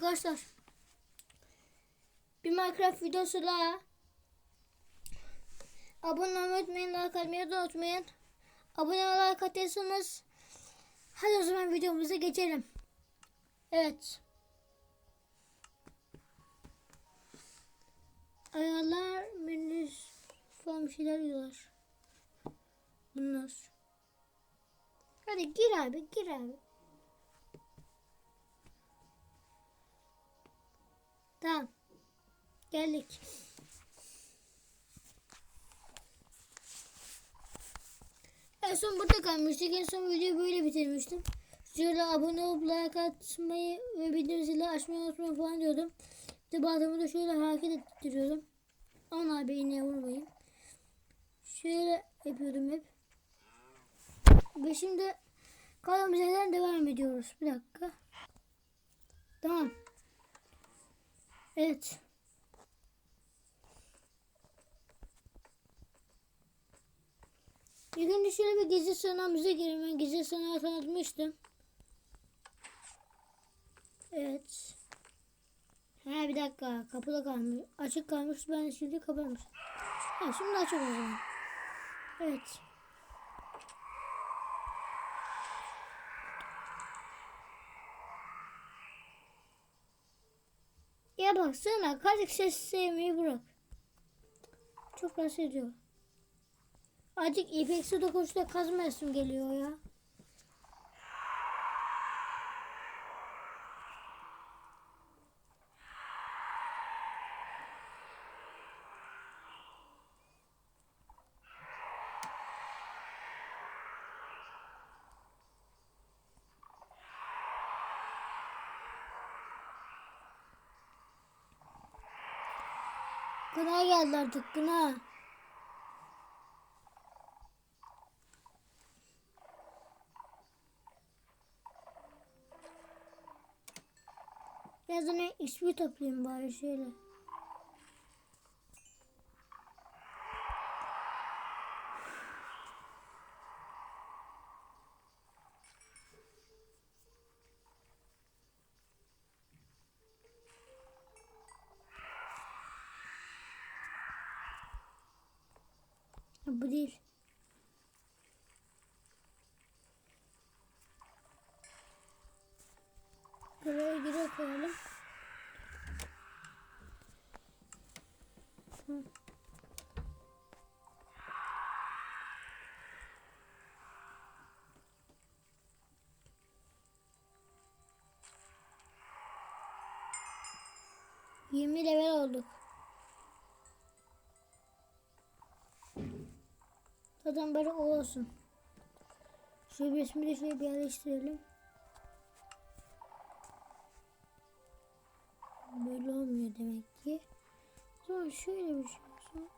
Arkadaşlar bir Minecraft videosu daha. Abone olmayı unutmayın, like atmayı da unutmayın. Abone olmayı like atıyorsanız hadi o zaman videomuza geçelim. Evet. Ayarlar menüs falan bir şeyler diyorlar. Bunlar. Hadi gir abi gir abi. Tamam. Geldik. En son burada kalmıştık. En son videoyu böyle bitirmiştim. Şöyle abone olup like atmayı ve bildirim zili açmayı unutmayın falan diyordum. İşte bazımı da şöyle hareket ettiriyordum. Onlar beynine vurmayın. Şöyle yapıyordum hep. Ve şimdi kaldığımız yerden devam ediyoruz. Bir dakika. Tamam. Evet. İlk önce şöyle bir gezi sanatımıza girelim. Ben gezi sanağı tanıtmıştım. Evet. Ha bir dakika. Kapıda kalmış. Açık kalmış. Ben şimdi kapamış. Ha şimdi açık o. Evet. Baksana kaç ses sevmeyi bırak. Çok rahatsız ediyor. Azıcık ipeksi dokunuşta kazma resim geliyor ya. Gına geldi artık gına. Biraz ona XP toplayayım bari şöyle. Bu değil. Buraya gire koyalım. Yirmi level olduk. Zaten böyle o olsun. Şu resmi de şöyle bir yerleştirelim. Böyle olmuyor demek ki. O şöyle bir şey olsun.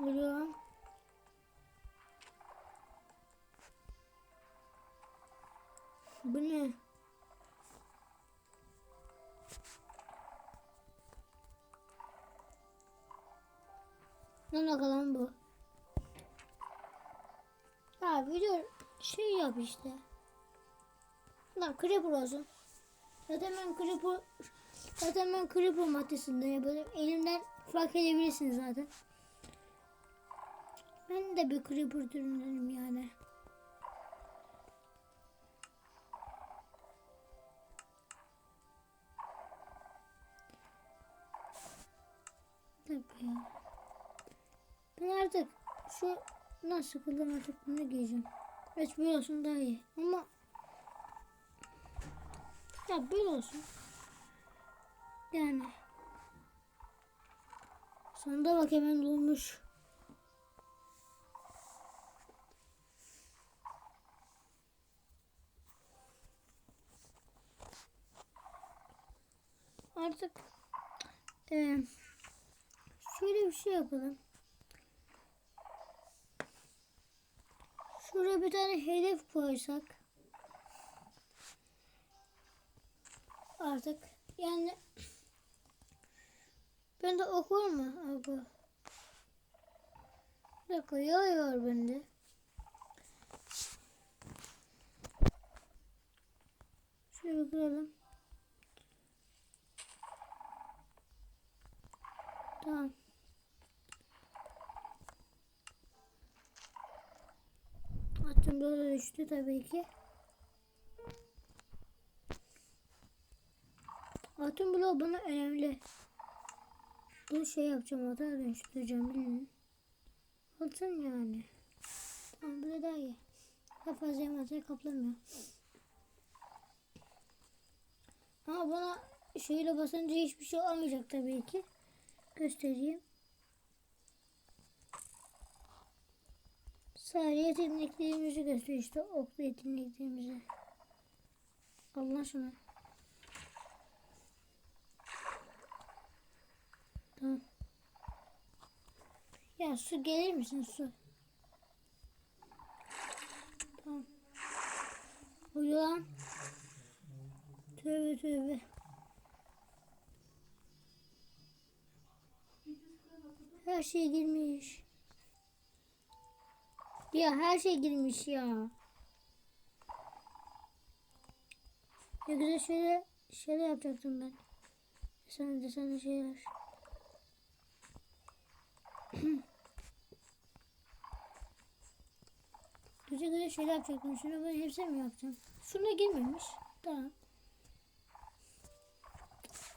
Oluyor. Bu? Ne şey yap işte. Lan creeper olsun. Zaten ben creeper zaten ben creeper maddesinden yapıyorum. Elimden fark edebilirsiniz zaten. Ben de bir creeper türündenim yani. Ya. Ben artık şu nasıl sıkıldım artık bunu giyeceğim. Evet böyle olsun daha iyi. Ama ya böyle olsun. Yani sonunda bak hemen dolmuş. Artık e, şöyle bir şey yapalım. Şuraya bir tane hedef koysak. Artık yani ben de okur mu abi? Bir koyuyor bende. Şöyle kıralım. Düştü tabii ki. Altın bloğu bana önemli. Bu şey yapacağım ata dönüştüreceğim bilin. Altın yani. Tamam böyle daha iyi. Daha fazla envanteri kaplamıyor. Ama bana şöyle basınca hiçbir şey olmayacak tabii ki. Göstereyim. Sadece yeteneklerimizi gösteriyor işte oklu yeteneklerimizi. Allah şuna. Tamam. Ya su gelir misin su? Tamam. Uyan. Tövbe tövbe. Her şey girmiş. Ya her şey girmiş ya. Ne güzel şöyle şeyler yapacaktım ben. Sana desene şeyler. güzel güzel şeyler yapacaktım. Şunu ben hepsini mi yapacağım? Şuna girmemiş. Tamam.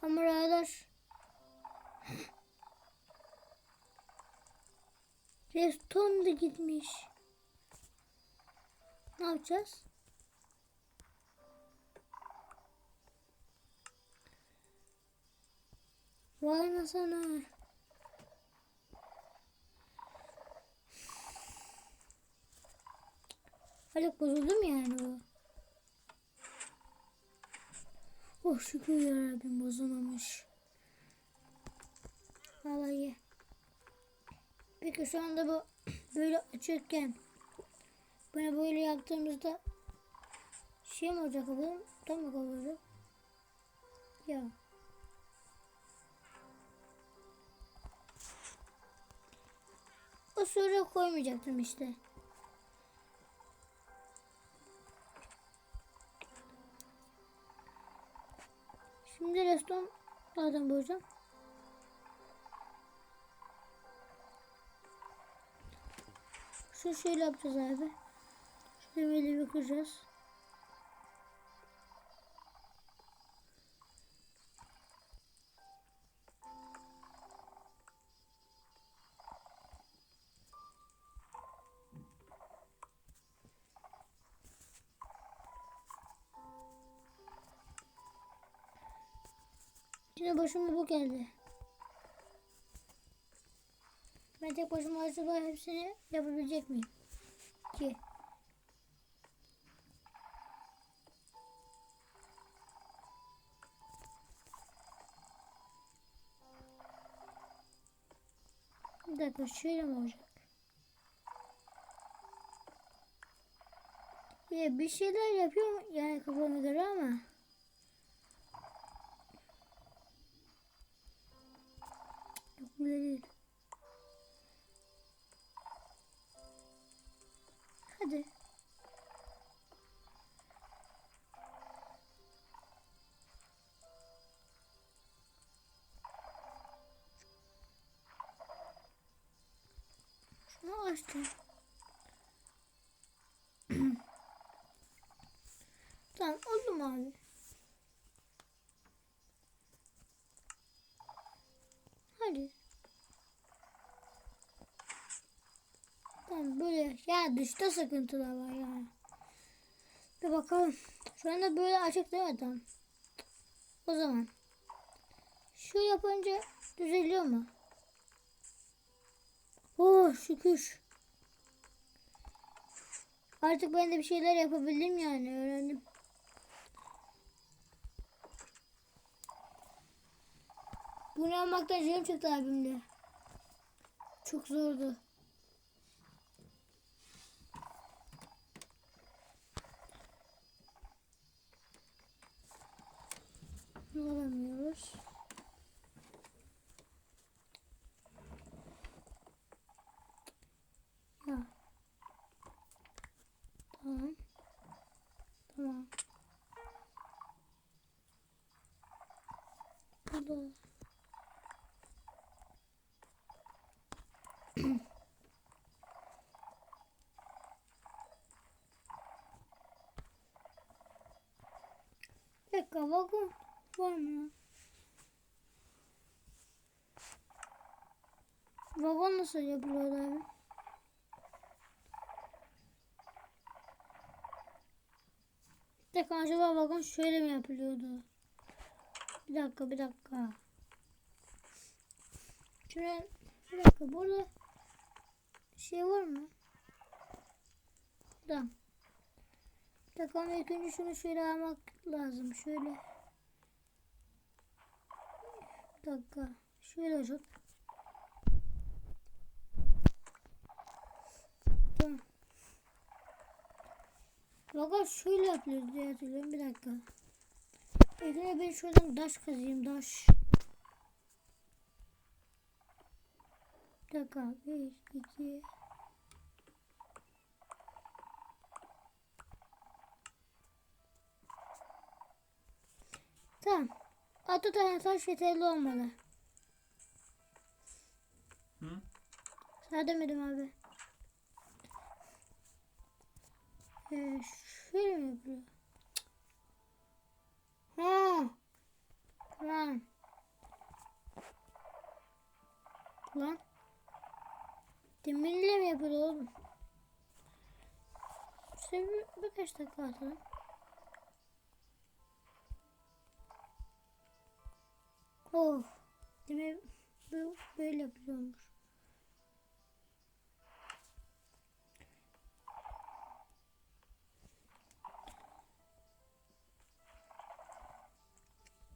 Ama radar. Reston da gitmiş. Ne yapacağız? Vay anasını. Hadi bozuldum yani bu. Oh şükür yarabbim bozulmamış. Vallahi. Peki şu anda bu böyle açıkken bunu böyle yaptığımızda şey mi olacak bu? Tam mı olacak? Ya. O sonra koymayacaktım işte. Şimdi restoran nereden bulacağım? Şu şöyle yapacağız abi. Bir kıracağız. Yine başıma bu geldi. Ben tek başıma acaba hepsini yapabilecek miyim? Ki. Dakika şöyle mi olacak? Ya bir şeyler yapıyorum yani kafama göre ama. Yok böyle değil. Hadi. Açtım. tamam oldu mu abi? Hadi. Tamam böyle ya dışta sıkıntılar var ya. Bir bakalım. Şu anda böyle açık değil mi tam? O zaman. Şu yapınca düzeliyor mu? Oh şükür. Artık ben de bir şeyler yapabildim yani öğrendim. Bunu almaktan canım çıktı abimle. Çok zordu. Bunu alamıyoruz. oldu? Bir vagon var mı? Vagon nasıl yapılıyor abi? Bir acaba vagon şöyle mi yapılıyordu? Bir dakika bir dakika. Şuraya bir dakika burada şey var mı? Tamam. Bir dakika ama ilk önce şunu şöyle almak lazım. Şöyle. Bir dakika. Şöyle olacak. Tamam. Valla şöyle yapıyoruz diye hatırlıyorum. Bir dakika. Eline ben şuradan taş kazayım. Taş. Dakika. Bir, iki. Tamam. Altı tane taş yeterli olmalı. Hı? Sana demedim abi. Ee, şöyle mi yapıyor? Ha. Lan. Lan. Demirle mi yapıyor oğlum? Şöyle bir, birkaç dakika atalım. Demir bu böyle yapıyormuş.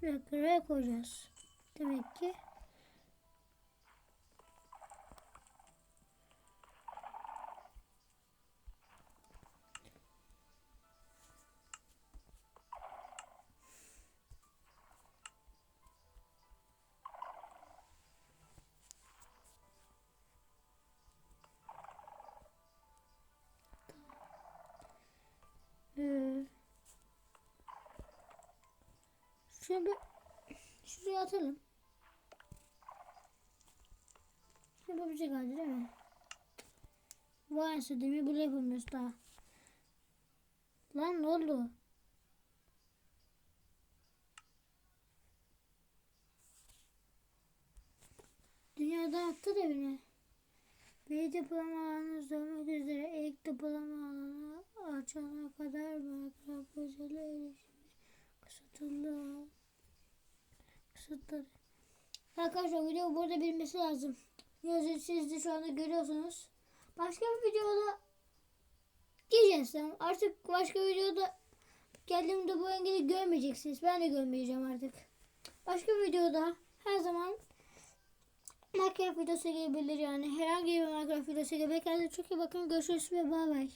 Bir dakika koyacağız. Demek ki şöyle bir şuraya atalım. Bir şey kaldı değil mi? Anasını demir böyle yapılmış daha. Lan ne oldu? Dünyadan attı da beni. Bir depolama alanı olmak üzere ilk depolama alanı açana kadar Minecraft özel erişimi kısıtlı. Kısıtlı. Arkadaşlar video burada bilmesi lazım. Yazı siz de şu anda görüyorsunuz. Başka bir videoda gireceğiz. Artık başka videoda geldiğimde bu engeli görmeyeceksiniz. Ben de görmeyeceğim artık. Başka videoda her zaman Minecraft videosu gelebilir yani. Herhangi bir Minecraft videosu gelebilir. Kendinize çok iyi bakın. Görüşürüz ve bay bay.